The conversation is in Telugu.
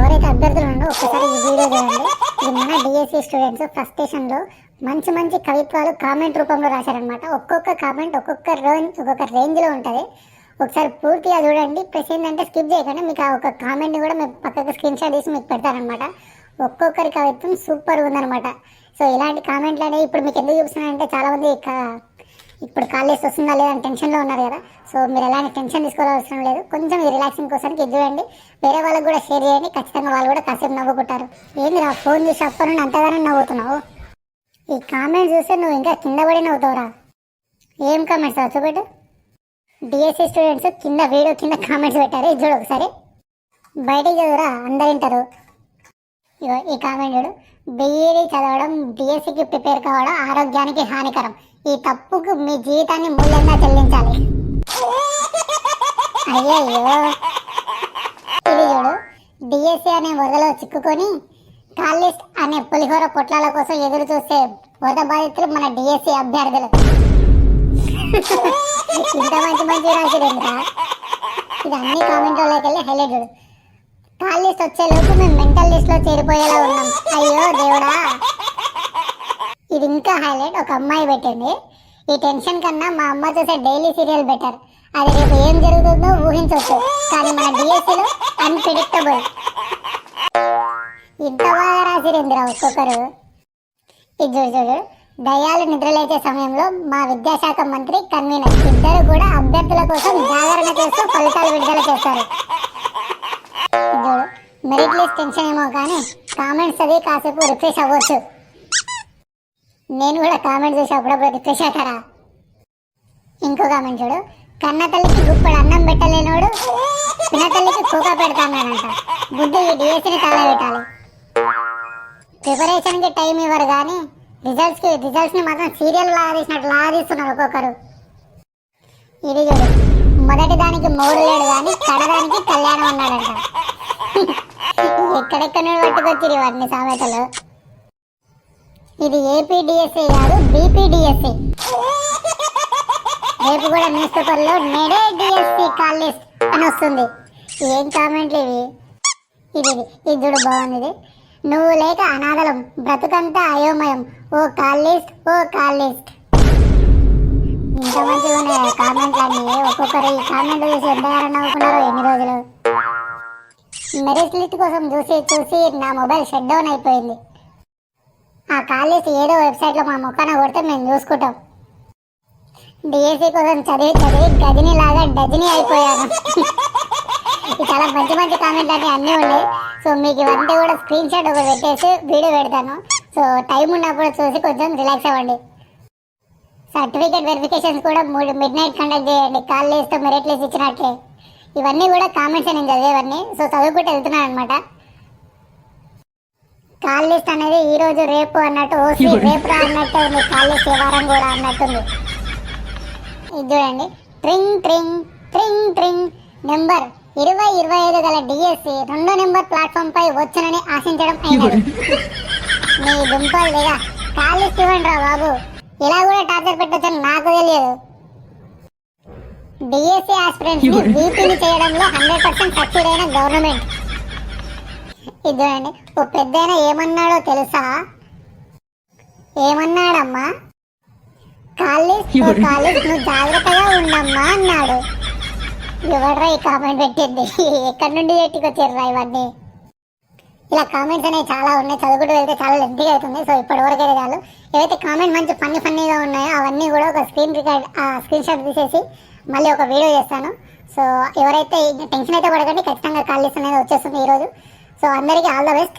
ఎవరైతే అభ్యర్థులు ఉన్నారో ఒక్కసారి ఈ వీడియో చూడండి. ఇది మన డిఎస్సి స్టూడెంట్స్ ఫస్ట్ సెషన్లో మంచి మంచి కవిత్వాలు కామెంట్ రూపంలో రాశారనమాట ఒక్కొక్క కామెంట్ ఒక్కొక్క రేంజ్ ఒక్కొక్క రేంజ్లో ఉంటుంది. ఒకసారి పూర్తిగా చూడండి. ప్లస్ ఏంటంటే స్కిప్ చేయకుండా మీకు ఆ ఒక కామెంట్ కూడా మేము పక్కకు స్క్రీన్ షాట్ తీసి మీకు పెడతారనమాట ఒక్కొక్కరి కవిత్వం సూపర్ ఉందన్నమాట. సో ఇలాంటి కామెంట్లు అనేవి ఇప్పుడు మీకు ఎందుకు చూపిస్తున్నానంటే చాలామంది ఇప్పుడు కాలేజ్ వస్తుందా లేదా అని టెన్షన్లో ఉన్నారు కదా. సో మీరు ఎలాంటి టెన్షన్ తీసుకోవాల్సిన లేదు. కొంచెం ఈ రిలాక్సింగ్ కోసం ఇది చూడండి. వేరే వాళ్ళకి కూడా షేర్ చేయండి. ఖచ్చితంగా వాళ్ళు కూడా కాసేపు నవ్వుకుంటారు. ఏంది రా ఫోన్ చూసి అప్పటి నుండి అంతగానో నవ్వుతున్నావు? ఈ కామెంట్స్ చూస్తే నువ్వు ఇంకా కింద పడి నవ్వుతావురా. ఏం కామెంట్స్ చూపెట్టు. డిఎస్సి స్టూడెంట్స్ కింద వీడియో కింద కామెంట్స్ పెట్టారు. ఇది చూడు ఒకసారి. బయటికి చదువురా అందరు వింటారు. ఇగో ఈ కామెంట్ చూడు. బీఈడీ చదవడం డిఎస్సికి ప్రిపేర్ కావడం ఆరోగ్యానికి హానికరం. ఈ తప్పుకు మీ జీవితాన్ని మూల్యంగా చెల్లించాలి. అయ్యయ్యో. ఇది చూడు. డిఎస్సి అనే వరదలో చిక్కుకొని కాలిస్ట్ అనే పులిహోర పొట్లాల కోసం ఎదురు చూస్తే వరద బాధితులు మన డిఎస్సి అభ్యర్థులు. ఇంత మంచి మంచి రాసిరేంద్ర ఇది అన్ని కామెంట్లోకి వెళ్ళి హైలైట్ చూడు. కాల్ లిస్ట్ వచ్చేలోపు మేము మెంటల్ లిస్ట్లో చేరిపోయేలా ఉన్నాం. అయ్యో దేవుడా. ఇది ఇంకా హైలైట్. ఒక అమ్మాయి పెట్టింది. ఈ టెన్షన్ కన్నా మా అమ్మ చూసే డైలీ సీరియల్ బెటర్. అది రేపు ఏం జరుగుతుందో ఊహించవచ్చు కానీ మన డిఎస్సిలో అన్ప్రిడిక్టబుల్ ఇంత బాగా రాసిరేంద్రా ఒక్కొక్కరు. ఇది చూడు చూడు. దయాలు నిద్రలేచే సమయంలో మా విద్యాశాఖ మంత్రి కన్వీనర్. ఇద్దరు కూడా అభ్యర్థుల కోసం జాగరణ చేస్తూ ఫలితాలు విడుదల చేస్తారు. మెరిట్ లిస్ట్ టెన్షన్ ఏమో కానీ కామెంట్స్ అవి కాసేపు రిఫ్రెష్ అవ్వచ్చు. నేను కూడా కామెంట్ చూసి అప్పుడప్పుడు రిఫ్రెష్ అవుతారా? ఇంకో కామెంట్ చూడు. కన్న తల్లికి గుప్పడు అన్నం పెట్టలేనోడు పిన్న తల్లికి కూక పెడతానంట బుద్ధి ఈ డిఎస్సిని తగలబెట్టాలి ప్రిపరేషన్కి టైం ఇవ్వరు కానీ రిజల్ట్స్కి రిజల్ట్స్ని మాత్రం సీరియల్ లాగా తీసినట్టు లాగా తీస్తున్నారు ఒక్కొక్కరు. ఇది చూడు. మొదటి దానికి మూడు లేడు కానీ కడదానికి కళ్యాణం ఉన్నాడంట ఎక్కడెక్కడ నుండి పట్టుకొచ్చిరి వాటిని సామెతలు. ఇది ఏపీడిఎస్ఏ కాదు బీపీడిఎస్ఏ. రేపు కూడా న్యూస్ పేపర్లో నేడే డిఎస్సి కాల్ లిస్ట్ అని వస్తుంది. ఏం కామెంట్లు ఇవి? ఇది ఇది చూడు బాగుంది ఇది. నువ్వు లేక అనాథలం బ్రతుకంతా అయోమయం. ఓ కాల్ లిస్ట్ ఓ కాల్ లిస్ట్ ఇంత మంచిగా ఉన్నాయి కామెంట్లు అన్నీ ఒక్కొక్కరు ఈ కామెంట్లు చూసి ఎంత నవ్వుకున్నారో ఎన్ని రోజులు? మెరిట్ లిస్ట్ కోసం చూసి చూసి నా మొబైల్ షట్ డౌన్ అయిపోయింది. ఆ కాలేజ్ ఏదో వెబ్సైట్లో మా ముఖాన కొడితే మేము చూసుకుంటాం. డిఎస్సి కోసం చదివి చదివి గదిని లాగా డజిని అయిపోయాను. ఇది చాలా మంచి మంచి కామెంట్లు అంటే అన్నీ ఉన్నాయి. సో మీకు ఇవన్నీ కూడా స్క్రీన్ షాట్ ఒకటి పెట్టేసి వీడియో పెడతాను. సో టైం ఉన్నప్పుడు చూసి కొంచెం రిలాక్స్ అవ్వండి. సర్టిఫికేట్ వెరిఫికేషన్స్ కూడా మూడు మిడ్ నైట్ కండక్ట్ చేయండి. కాల్ లిస్ట్ మెరిట్ లిస్ట్ ఇచ్చినట్లే ఇవన్నీ కూడా కామెంట్స్ నేను చదివేవన్నీ సో చదువుకుంటూ వెళ్తున్నాను అనమాట కాల్ లిస్ట్ అనేది ఈ రోజు రేపు అన్నట్టు ఓసి రేపు రా అన్నట్టు ఉంది. కాల్ లిస్ట్ ఈ వారం కూడా అన్నట్టుంది. ఇది చూడండి. ట్రింగ్ ట్రింగ్ ట్రింగ్ ట్రింగ్ నెంబర్ ఇరవై ఇరవై ఐదు గల డిఎస్సి రెండో నెంబర్ ప్లాట్ఫామ్ పై వచ్చునని ఆశించడం అయినది. నీ దుంపలు దిగా కాల్ లిస్ట్ ఇవ్వండి రా బాబు. ఇలా కూడా టార్చర్ పెట్టచ్చని నాకు తెలియదు. డిఎస్సి ఆస్పిరెంట్స్ని వీపీని చేయడంలో హండ్రెడ్ పర్సెంట్ సక్సెడ్ అయిన గవర్నమెంట్. ఇది చూడండి ఓ పెద్దయిన ఏమన్నాడో తెలుసా? ఏమన్నాడమ్మా? కాలేజ్ కాలేజ్ నువ్వు జాగ్రత్తగా ఉండమ్మా అన్నాడు. ఎవడ్రా ఈ కామెంట్ పెట్టింది? ఎక్కడి నుండి ఎట్టుకొచ్చారు ఇవన్నీ? ఇలా కామెంట్స్ అనేవి చాలా ఉన్నాయి. చదువుకుంటూ వెళ్తే చాలా లెంతీగా అవుతుంది సో ఇప్పటి వరకు అయితే చాలు. ఏవైతే కామెంట్ మంచి ఫన్నీ ఫన్నీగా ఉన్నాయో అవన్నీ కూడా ఒక స్క్రీన్ రికార్డ్ స్క్రీన్ షాట్ తీసేసి మళ్ళీ ఒక వీడియో చేస్తాను. సో ఎవరైతే టెన్షన్ అయితే పడకండి ఖచ్చితంగా కాల్ లిస్ట్ అనేది వచ్చేస్తుంది ఈరోజు. సో అందరికీ ఆల్ ద బెస్ట్.